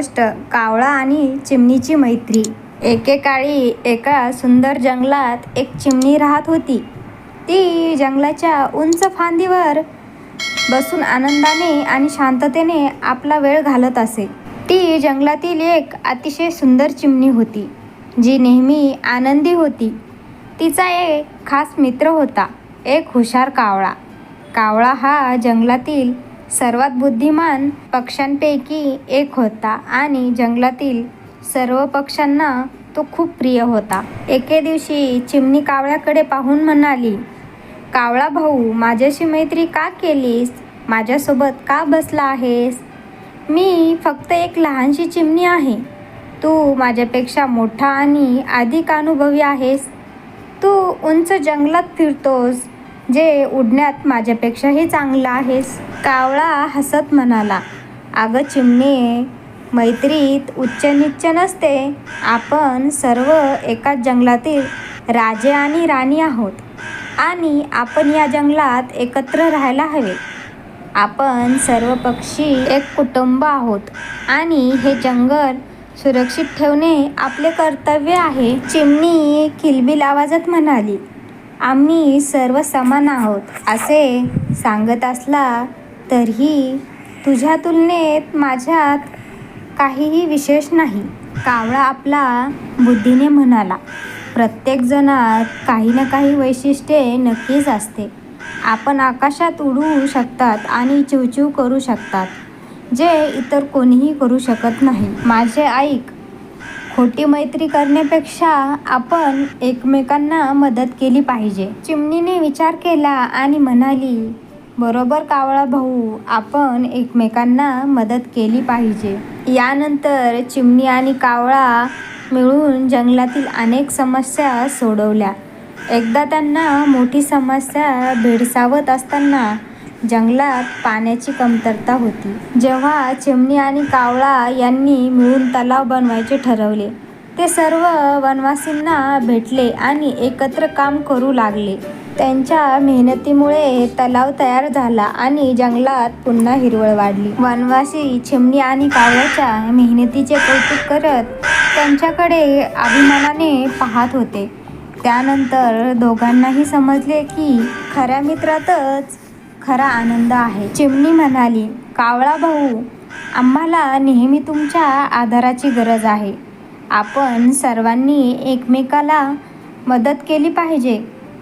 गोष्ट कावळा आणि चिमणीची मैत्री. एकेकाळी एका सुंदर जंगलात एक चिमणी राहत होती. ती जंगलाच्या उंच फांदीवर बसून आनंदाने आणि शांततेने आपला वेळ घालत असे. ती जंगलातील एक अतिशय सुंदर चिमणी होती जी नेहमी आनंदी होती. तिचा एक खास मित्र होता एक हुशार कावळा. कावळा हा जंगलातील सर्वात बुद्धिमान पक्ष्यांपैकी एक होता आणि जंगलातील सर्व पक्ष्यांना तो खूप प्रिय होता. एके दिवशी चिमणी कावळ्याकडे पाहून म्हणाली कावळा भाऊ माझ्याशी मैत्री का केलीस? माझ्यासोबत का बसला आहेस? मी फक्त एक लहानशी चिमणी आहे. तू माझ्यापेक्षा मोठा आणि अधिक अनुभवी आहेस. तू उंच जंगलात फिरतोस जे उडण्यात माझ्यापेक्षाही चांगलं आहेस. कावळा हसत म्हणाला अगं चिमणे मैत्रीत उच्च निच्च नसते. आपण सर्व एकाच जंगलातील राजे आणि राणी आहोत आणि आपण या जंगलात एकत्र राहायला हवे. आपण सर्व पक्षी एक कुटुंब आहोत आणि हे जंगल सुरक्षित ठेवणे आपले कर्तव्य आहे. चिमणी खिलबिल आवाजात म्हणाली आम्ही सर्व समान आहोत असे सांगत असला तरीही तुझ्या तुलनेत माझ्यात काहीही विशेष नाही. कावळा आपला बुद्धीने म्हणाला प्रत्येक जणात काही ना काही वैशिष्ट्ये नक्कीच असते. आपण आकाशात उडू शकतात आणि चिवचिव करू शकतात जे इतर कोणीही करू शकत नाही. माझे ऐक खोटी मैत्री करण्यापेक्षा आपण एकमेकांना मदत केली पाहिजे. चिमणीने विचार केला आणि म्हणाली बरोबर कावळा भाऊ आपण एकमेकांना मदत केली पाहिजे. यानंतर चिमणी आणि कावळा मिळून जंगलातील अनेक समस्या सोडवल्या. एकदा त्यांना मोठी समस्या भेडसावत असताना जंगलात पाण्याची कमतरता होती. जेव्हा चिमणी आणि कावळा यांनी मिळून तलाव बनवायचे ठरवले ते सर्व वनवासींना भेटले आणि एकत्र काम करू लागले. त्यांच्या मेहनतीमुळे तलाव तयार झाला आणि जंगलात पुन्हा हिरवळ वाढली. वनवासी चिमणी आणि कावळ्याच्या मेहनतीचे कौतुक करत त्यांच्याकडे अभिमानाने पाहत होते. त्यानंतर दोघांनाही समजले की खऱ्या मित्रातच खरा आनंद आहे. चिमणी म्हणाली कावळा भाऊ आम्हाला नेहमी तुमच्या आधाराची गरज आहे. आपण सर्वांनी एकमेकाला मदत केली पाहिजे.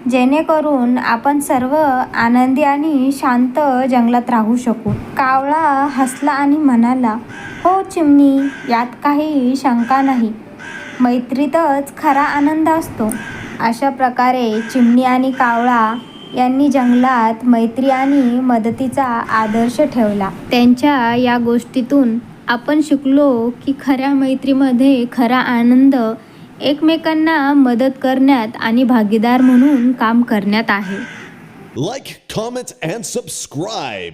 जेणेकरून आपण सर्व आनंदी आणि शांत जंगलात राहू शकू. कावळा हसला आणि म्हणाला हो चिमणी यात काही शंका नाही. मैत्रीतच खरा आनंद असतो. अशा प्रकारे चिमणी आणि कावळा यांनी जंगलात मैत्री आणि मदतीचा आदर्श ठेवला. त्यांच्या या गोष्टीतून आपण शिकलो की खऱ्या मैत्रीमध्ये खरा आनंद एकमेकांना मदत करण्यात आणि भागीदार म्हणून काम करण्यात आहे. Like comment and subscribe